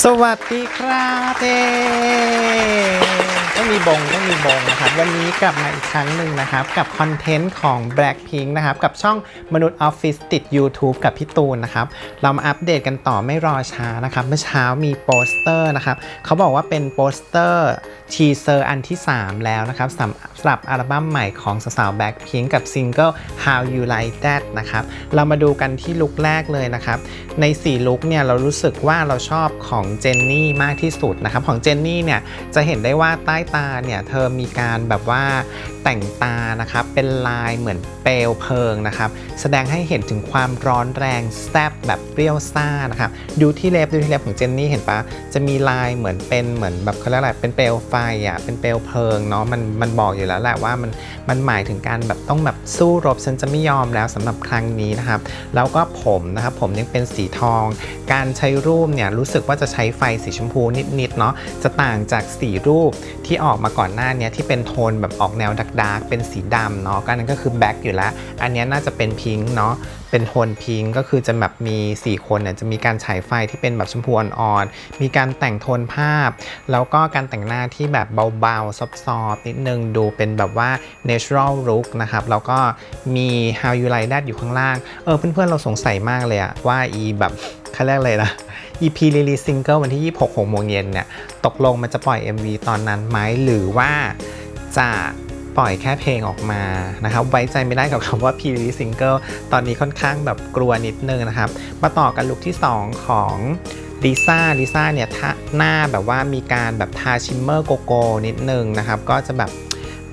สวัสดีครับเต้องมีบงต้องมีบงนะครับ วันนี้กลับมาอีกครั้งหนึ่งนะครับ กับคอนเทนต์ของ Blackpink นะครับ กับช่องมนุษย์ออฟฟิศติด YouTube กับพี่ตูนนะครับ เรามาอัปเดตกันต่อไม่รอช้านะครับ เมื่อเช้ามีโปสเตอร์นะครับ เขาบอกว่าเป็นโปสเตอร์ทีเซอร์อันที่ 3 แล้วนะครับสำสำหรับอัลบั้มใหม่ของสาวๆ Blackpink กับซิงเกิล How You Like That นะครับเรามาดูกันที่ลุคแรกเลยนะครับใน 4 ลุคเนี่ยเรารู้สึกว่าเราชอบของของเจนนี่มากที่สุดนะครับ ของเจนนี่เนี่ยจะเห็นได้ว่าใต้ตาเนี่ยเธอมีการแบบว่าแต่งตานะครับเป็นลายเหมือนเปลวเพลิงนะครับ แสดงให้เห็นถึงความร้อนแรงแซบแบบเปรี้ยวซ่านะครับดูที่เล็บดูที่เล็บของเจนนี่เห็นปะจะมีลายเหมือนเป็นเหมือนแบบเขาเรียกอะไรเป็นเปลวไฟอะเป็นเปลวเพลิงเนาะมันมันบอกอยู่แล้วแหละว่ามันมันหมายถึงการแบบต้องแบบสู้รบฉันจะไม่ยอมแล้วสำหรับครั้งนี้นะครับ แล้วก็ผมนะครับผมยังเป็นสีทอง การใช้รูปเนี่ยรู้สึกว่าจะใช้ไฟสีชมพูนิดๆเนาะจะต่างจากสีรูปที่ออกมาก่อนหน้านี้ที่เป็นโทนแบบออกแนวดักดาร์กเป็นสีดำเนาะก็นั้นก็คือแบ็คอยู่แล้ว อันนี้น่าจะเป็นพิงค์เนาะเป็นโทนพิงค์ก็คือจะแบบมี 4 คนเนี่ยจะมีการฉายไฟที่เป็นแบบชมพูอ่อนๆมีการแต่งโทนภาพ แล้วก็การแต่งหน้าที่แบบเบาๆซอฟๆนิดนึงดูเป็นแบบว่า natural look นะครับแล้วก็มี how you like that อยู่ข้างล่าง เออเพื่อนๆเราสงสัยมากเลยอะว่าอีแบบเขาเรียกอะไรนะ EP release single วันที่ 26 6โมงเย็นเนี่ย ตกลงมันจะปล่อย MV ตอนนั้นไหมหรือว่าจะปล่อยแค่เพลงออกมานะครับไว้ใจไม่ได้กับคำว่า P release single ตอนนี้ค่อนข้างแบบกลัวนิดนึงนะครับ มาต่อกันลุคที่ 2 ของลิซ่าลิซ่าเนี่ยทาหน้าแบบว่ามีการแบบทาชิมเมอร์โกโก้นิดนึงนะครับ ก็จะแบบ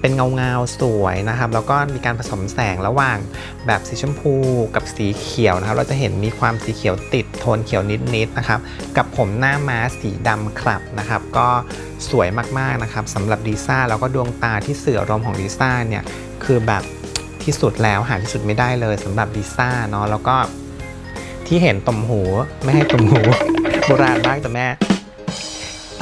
เป็นเงาเงาๆสวยนะครับ แล้วก็มีการผสมแสงระหว่างแบบสีชมพูกับสีเขียวนะครับ เราจะเห็นมีความสีเขียวติดโทนเขียวนิดๆนะครับ กับผมหน้าม้าสีดำคลับนะครับ ก็สวยมากๆนะครับสำหรับลิซ่าแล้วก็ดวงตาที่เสื่ออารมของลิซ่าเนี่ยคือแบบที่สุดแล้วหาที่สุดไม่ได้เลยสำหรับลิซ่าเนาะแล้วก็ที่เห็นตมหูไม่ให้ตมหูโบราณมากแต่แม่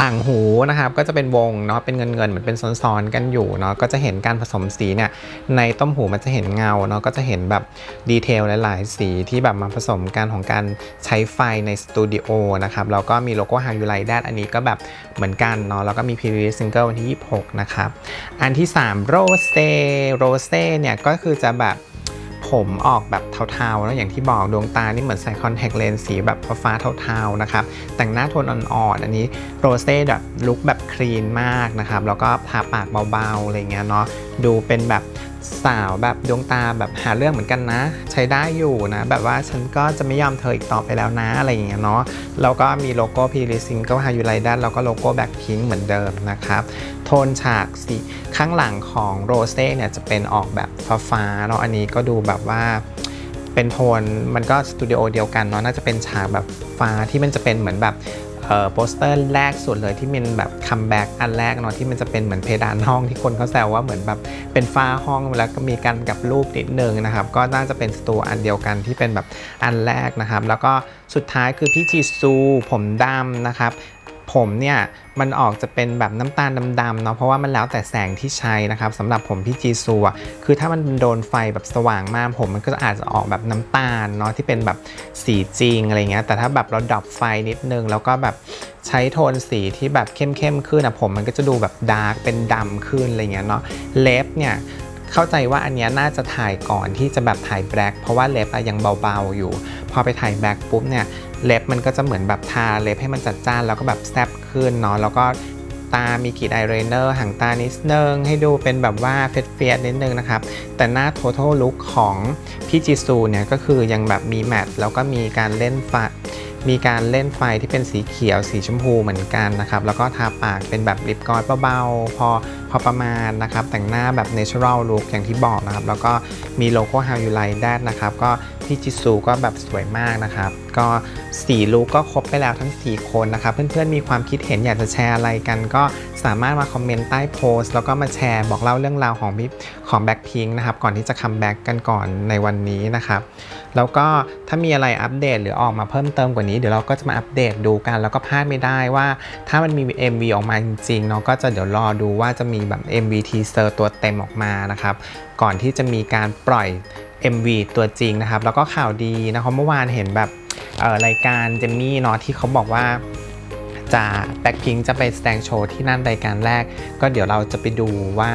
ต่างหูนะครับก็จะเป็นวงเนาะเป็นเงินเงินเหมือนเป็นซ้อนๆกันอยู่เนาะก็จะเห็นการผสมสีเนี่ยในต้มหูมันจะเห็นเงาเนาะก็จะเห็นแบบดีเทลหลายๆสีที่แบบมาผสมกันของการใช้ไฟในสตูดิโอนะครับแล้วก็มีโลโก้ How You Like That อันนี้ก็แบบเหมือนกันเนาะแล้วก็มี preview single วันที่ 26 นะครับ อันที่3 Rose Rose เนี่ยก็คือจะแบบ ผมออกแบบเทาๆแล้วอย่างที่บอกดวงตานี่เหมือนใส่คอนแทคเลนส์สีแบบฟ้าเทาๆนะครับ แต่งหน้าโทนอ่อนๆอันนี้โรเซ่แบบลุคแบบคลีนมากนะครับ แล้วก็ทาปากเบาๆอะไรเงี้ยเนาะ ดูเป็นแบบสาวแบบดวงตาแบบหาเรื่องเหมือนกันนะ ใช้ได้อยู่นะ แบบว่าฉันก็จะไม่ยอมเธออีกต่อไปแล้วนะอะไรอย่างเงี้ยเนาะแล้วก็มีโลโก้พีริซิงก็ฮายูไลดันแล้วก็โลโก้แบ็คพิงเหมือนเดิมนะครับ โทนฉากสีข้างหลังของโรเซ่เนี่ยจะเป็นออกแบบฟ้าๆเนาะอันนี้ก็ดูแบบว่าเป็นโทนมันก็สตูดิโอเดียวกันเนาะน่าจะเป็นฉากแบบฟ้าที่มันจะเป็นเหมือนแบบ โปสเตอร์แรกสุดเลยที่เป็นแบบคัมแบ็กอันแรกเนาะที่มันจะเป็นเหมือนเพดานห้องที่คนเขาแซวว่าเหมือนแบบเป็นฟ้าห้องแล้วก็มีกันกับรูปนิดนึงนะครับ ก็น่าจะเป็นสตูอันเดียวกันที่เป็นแบบอันแรกนะครับ แล้วก็สุดท้ายคือพี่จีซูผมดำนะครับ ผมเนี่ยมันออกจะเป็นแบบน้ำตาลดำๆเนาะเพราะว่ามันแล้วแต่แสงที่ใช้นะครับสำหรับผมพี่จีซูอะคือถ้ามันโดนไฟแบบสว่างมากผมมันก็อาจจะออกแบบน้ำตาลเนาะที่เป็นแบบสีจริงอะไรเงี้ยแต่ถ้าแบบเราดับไฟนิดนึง แล้วก็แบบใช้โทนสีที่แบบเข้มๆขึ้นอะผมมันก็จะดูแบบดาร์กเป็นดำขึ้นอะไรเงี้ยเนาะเล็บเนี่ย เข้าใจว่าอันนี้น่าจะถ่ายก่อนที่จะแบบถ่ายแบล็คเพราะว่าเล็บอะยังเบาๆอยู่ พอไปถ่ายแบล็คปุ๊บเนี่ยเล็บมันก็จะเหมือนแบบทาเล็บให้มันจัดจ้านแล้วก็แบบแซบขึ้นเนาะแล้วก็ตา มีกรีดอายไลเนอร์หางตานิดนึง ให้ดูเป็นแบบว่าเฟดเฟียดนิดนึงนะครับ แต่หน้า total look ของพี่จิซูเนี่ย ก็คือยังแบบมีแมทแล้วก็มีการเล่นไฟ มีการเล่นไฟที่เป็นสีเขียวสีชมพูเหมือนกันนะครับ แล้วก็ทาปากเป็นแบบลิปกลอสเบาๆ พอพอประมาณนะครับ แต่งหน้าแบบเนเชอรัลลุคอย่างที่บอกนะครับ แล้วก็มีโลโก้ How You Like That นะครับ ก็พี่จิซูก็แบบสวยมากนะครับ ก็4ลุคก็ครบไปแล้วทั้ง 4 คนนะครับ เพื่อนๆมีความคิดเห็นอยากจะแชร์อะไรกันก็ สามารถมาคอมเมนต์ใต้โพสต์แล้วก็มาแชร์บอกเล่าเรื่องราวของพี่ของแบ็คพิงนะครับก่อนที่จะคัมแบ็กกันก่อนในวันนี้นะครับ แล้วก็ถ้ามีอะไรอัปเดตหรือออกมาเพิ่มเติมกว่านี้เดี๋ยวเราก็จะมาอัปเดตดูกัน แล้วก็พลาดไม่ได้ว่า ถ้ามันมี MV ออกมาจริงๆเนาะก็จะเดี๋ยวรอดูว่าจะมีแบบ MV teaser ตัวเต็มออกมานะครับก่อนที่จะมีการปล่อย MV ตัวจริงนะครับ แล้วก็ข่าวดีนะครับเมื่อวานเห็นแบบเอ่อรายการเจมมี่เนาะที่เขาบอกว่า จะแบ็คพิงจะไปแสดงโชว์ที่นั่นรายการแรก ก็เดี๋ยวเราจะไปดูว่า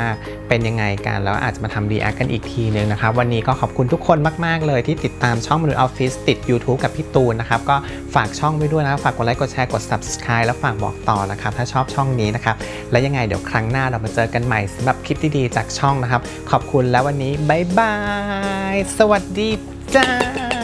เป็นยังไงกัน แล้วอาจจะมาทำรีแอคกันอีกทีนึงนะครับ วันนี้ก็ขอบคุณทุกคนมาก ๆ เลยที่ติดตามช่องมนุษย์ออฟฟิศติด YouTube กับพี่ตูนนะครับ ก็ฝากช่องไว้ด้วยนะฝากกดไลค์กดแชร์กด Subscribe แล้วฝากบอกต่อนะครับ ถ้าชอบช่องนี้นะครับ และยังไงเดี๋ยวครั้งหน้าเรามาเจอกันใหม่สำหรับคลิปดีๆจากช่องนะครับ ขอบคุณแล้ววันนี้บ๊ายบายสวัสดีจ้า